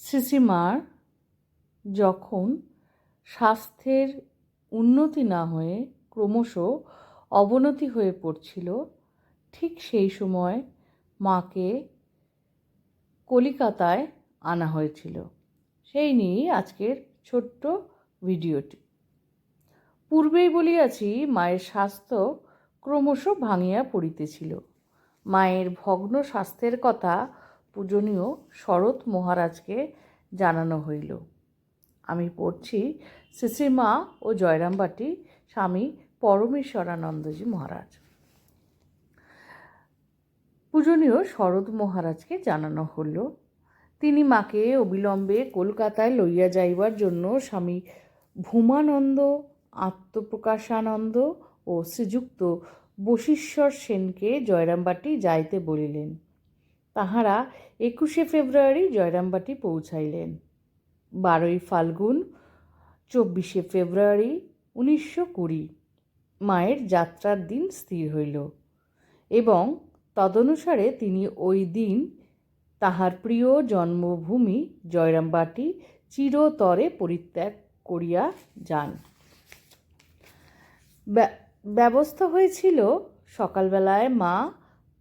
শ্রীশ্রীমার যখন স্বাস্থ্যের উন্নতি না হয়ে ক্রমশ অবনতি হয়ে পড়ছিল, ঠিক সেই সময় মাকে কলিকাতায় আনা হয়েছিল। সেই নিয়েই আজকের ছোট্ট ভিডিওটি। পূর্বেই বলিয়াছি, মায়ের স্বাস্থ্য ক্রমশ ভাঙিয়া পড়িতেছিল। মায়ের ভগ্ন স্বাস্থ্যের কথা পূজনীয় শরৎ মহারাজকে জানানো হইল। আমি পড়ছি শ্রীশ্রীমা ও জয়রামবাটি, স্বামী পরমেশ্বরানন্দজি মহারাজ। পূজনীয় শরৎ মহারাজকে জানানো হল তিনি মাকে অবিলম্বে কলকাতায় লইয়া যাইবার জন্য স্বামী ভূমানন্দ, আত্মপ্রকাশানন্দ ও শ্রীযুক্ত বশিষ্বর সেনকে জয়রামবাটি যাইতে বলিলেন। তাহারা একুশে ফেব্রুয়ারি জয়রামবাটি পৌঁছাইলেন। বারোই ফাল্গুন, চব্বিশে ফেব্রুয়ারি উনিশশো কুড়ি, মায়ের যাত্রার দিন স্থির হইল এবং তদনুসারে তিনি ওই দিন তাহার প্রিয় জন্মভূমি জয়রামবাটি চিরতরে পরিত্যাগ করিয়া যান। ব্যবস্থা হয়েছিল সকালবেলায় মা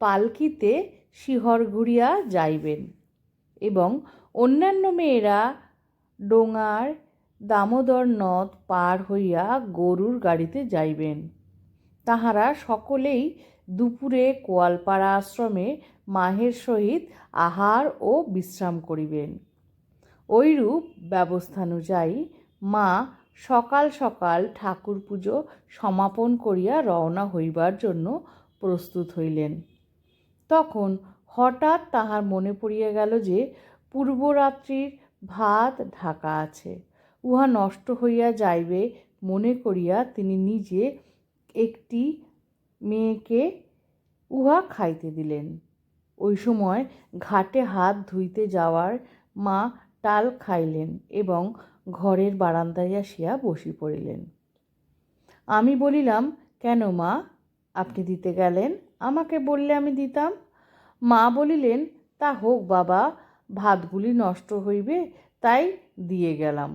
পালকিতে শিহর ঘুরিয়া যাইবেন। এবং অন্যান্য মেয়েরা ডোঙার দামোদর নদ পার হইয়া গরুর গাড়িতে যাইবেন। তাহারা সকলেই দুপুরে কোয়ালপাড়া আশ্রমে মাহের সহিত আহার ও বিশ্রাম করিবেন। ঐরূপ ব্যবস্থানুযায়ী মা সকাল সকাল ঠাকুর পুজো সমাপন করিয়া রওনা হইবার জন্য প্রস্তুত হইলেন। তখন হঠাৎ তাহার মনে পড়িয়া গেল যে পূর্বরাত্রির ভাত ঢাকা আছে। উহা নষ্ট হইয়া যাইবে মনে করিয়া তিনি নিজে একটি মেয়েকে উহা খাইতে দিলেন। ওই সময় ঘাটে হাত ধুইতে যাওয়ার মা টাল খাইলেন এবং ঘরের বারান্দায় আসিয়া বসি পড়িলেন। আমি বলিলাম, কেন মা? আপনি দিতে গেলেন? আমাকে বললে আমি দিতাম? মা বলিলেন, তা হোক বাবা, ভাতগুলি নষ্ট হইবে, তাই দিয়ে গেলাম।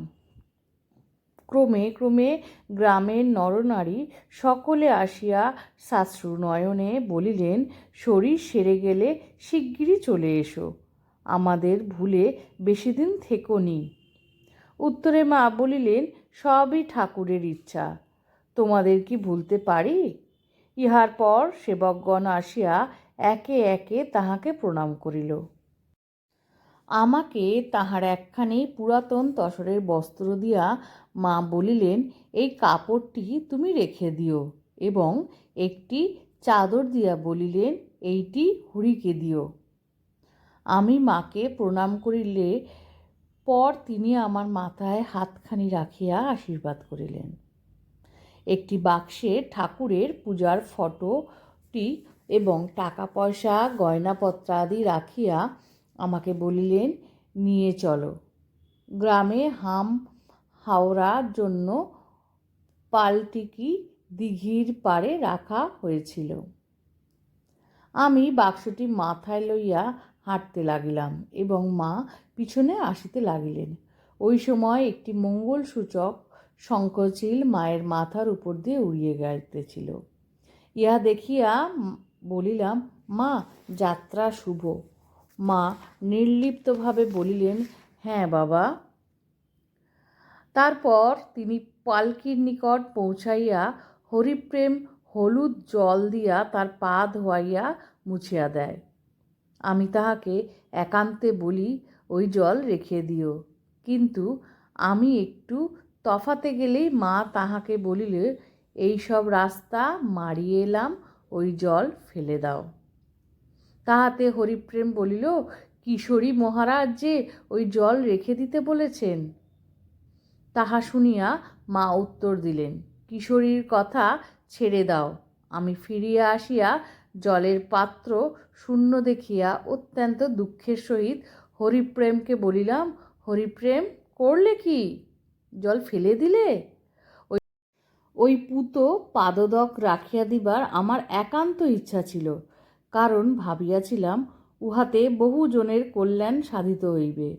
ক্রমে ক্রমে গ্রামের নরনারী সকলে আসিয়া শাস্ত্রু নয়নে বলিলেন, শরীর সেরে গেলে শিগগিরই চলে এসো, আমাদের ভুলে বেশি দিন থেকো নি। উত্তরে মা বলিলেন, সবই ঠাকুরের ইচ্ছা, তোমাদের কি ভুলতে পারি? ইহার পর সেবকগণ আসিয়া একে একে তাহাকে প্রণাম করিল। আমাকে তাহার একখানি পুরাতন তসরের বস্ত্র দিয়া মা বলিলেন, এই কাপড়টি তুমি রেখে দিও। এবং একটি চাদর দিয়া বলিলেন, এইটি হুড়িকে দিও। আমি মাকে প্রণাম করিলে পর তিনি আমার মাথায় হাতখানি রাখিয়া আশীর্বাদ করিলেন। একটি বাক্সে ঠাকুরের পূজার ফটোটি এবং টাকা পয়সা গয়নাপত্র আদি রাখিয়া আমাকে বলিলেন, নিয়ে চলো। গ্রামে হাম হাওড়ার জন্য পালটিকি দিঘির পাড়ে রাখা হয়েছিল। আমি বাক্সটি মাথায় লইয়া হাঁটতে লাগিলাম এবং মা পিছনে আসিতে লাগিলেন। ওই সময় একটি মঙ্গল সূচক শঙ্করচিল মায়ের মাথার উপর দিয়ে উড়িয়ে গাইতেছিল। ইহা দেখিয়া বলিলাম, মা, যাত্রা শুভ। মা নির্লিপ্তভাবে বলিলেন হ্যাঁ বাবা। তারপর তিনি পালকির নিকট পৌঁছাইয়া হরিপ্রেম হলুদ জল দিয়া তার পা ধোয়াইয়া মুছিয়া দেয়। আমি তাহাকে একান্তে বলি, ওই জল রেখে দিও। কিন্তু আমি একটু তফাতে গেলেই মা তাহাকে বলিলে এই সব রাস্তা মারিয়ে এলাম ওই জল ফেলে দাও। তাহাতে হরিপ্রেম বলিল, কিশোরী মহারাজ যে ওই জল রেখে দিতে বলেছেন? তাহা শুনিয়া মা উত্তর দিলেন, কিশোরীর কথা ছেড়ে দাও। আমি ফিরিয়া আসিয়া জলের পাত্র শূন্য দেখিয়া অত্যন্ত দুঃখের সহিত হরিপ্রেমকে বলিলাম, হরিপ্রেম, করলে কি? জল ফেলে দিলে? ওই পুতো পাদদক রাখিয়া দিবার আমার একান্ত ইচ্ছা ছিল, কারণ ভাবিয়াছিলাম উহাতে বহুজনের কল্যাণ সাধিত হইবে।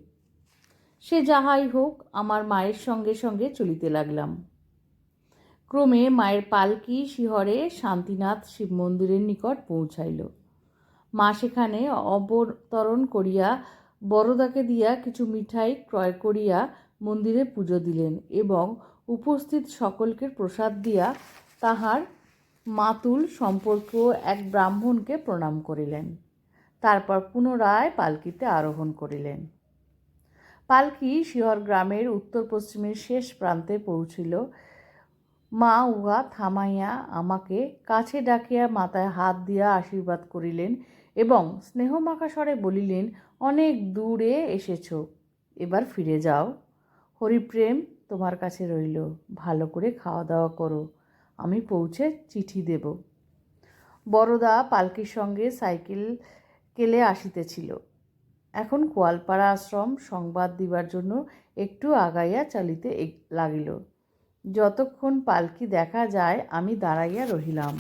সে যাহাই হোক, আমার মায়ের সঙ্গে সঙ্গে চলিতে লাগলাম। ক্রমে মায়ের পালকি শিহরে শান্তিনাথ শিব মন্দিরের নিকট পৌঁছাইল। মা সেখানে অবতরণ করিয়া বরদাকে দিয়া কিছু মিঠাই ক্রয় করিয়া মন্দিরে পুজো দিলেন এবং উপস্থিত সকলকে প্রসাদ দিয়া তাহার মাতুল সম্পর্ক এক ব্রাহ্মণকে প্রণাম করিলেন। তারপর পুনরায় পালকিতে আরোহণ করিলেন। পালকি শিহর গ্রামের উত্তর পশ্চিমের শেষ প্রান্তে পৌঁছিল। মা উহা থামাইয়া আমাকে কাছে ডাকিয়া মাথায় হাত দিয়া আশীর্বাদ করিলেন এবং স্নেহমাখা স্বরে বলিলেন, অনেক দূরে এসেছ, এবার ফিরে যাও। হরিপ্রেম, তোমার কাছে রইল। ভালো করে খাওয়া দাওয়া করো। আমি পৌঁছে চিঠি দেব। বড়দা পালকির সঙ্গে সাইকেল কেলে আসিতেছিল। এখন কোয়ালপাড়া আশ্রম সংবাদ দিবার জন্য একটু আগাইয়া চালিতে লাগিল। যতক্ষণ পালকি দেখা যায়, আমি দাঁড়াইয়া রহিলাম।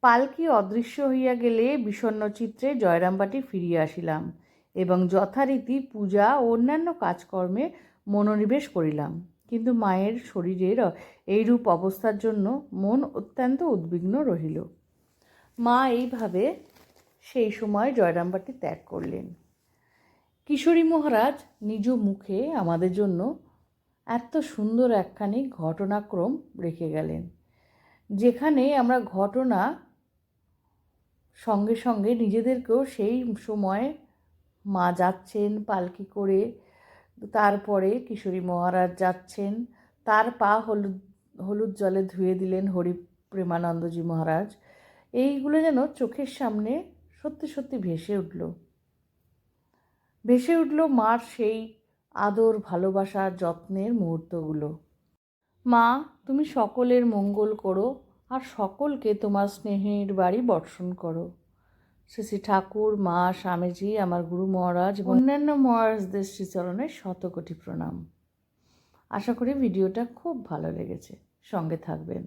পালকি অদৃশ্য হইয়া গেলে বিষণ্ণ চিত্রে জয়রামবাটি ফিরিয়া আসিলাম এবং যথারীতি পূজা ও অন্যান্য কাজকর্মে মনোনিবেশ করিলাম। কিন্তু মায়ের শরীরের এইরূপ অবস্থার জন্য মন অত্যন্ত উদ্বিগ্ন রহিল। মা এইভাবে সেই সময় জয়রামবাটি ত্যাগ করলেন। কিশোরী মহারাজ নিজ মুখে আমাদের জন্য এত সুন্দর একখানি ঘটনাক্রম রেখে গেলেন, যেখানে আমরা ঘটনা সঙ্গে সঙ্গে নিজেদেরকেও সেই সময় মা যাচ্ছেন, পালকি করে তারপরে কিশোরী মহারাজ যাচ্ছেন। তার পা হলুদ হলুদ জলে ধুয়ে দিলেন হরি প্রেমানন্দজি মহারাজ। এইগুলো যেন চোখের সামনে সত্যি সত্যি ভেসে উঠল। ভেসে উঠল মার সেই আদর, ভালোবাসা, যত্নের মুহূর্তগুলো। মা, তুমি সকলের মঙ্গল করো আর সকলকে তোমার স্নেহের বাড়ি বর্ষণ করো। শ্রী শ্রী ঠাকুর, মা, স্বামীজি, আমার গুরু মহারাজ অন্যান্য মহারাজদের শ্রীচরণে শতকোটি প্রণাম। আশা করি ভিডিওটা খুব ভালো লেগেছে। সঙ্গে থাকবেন।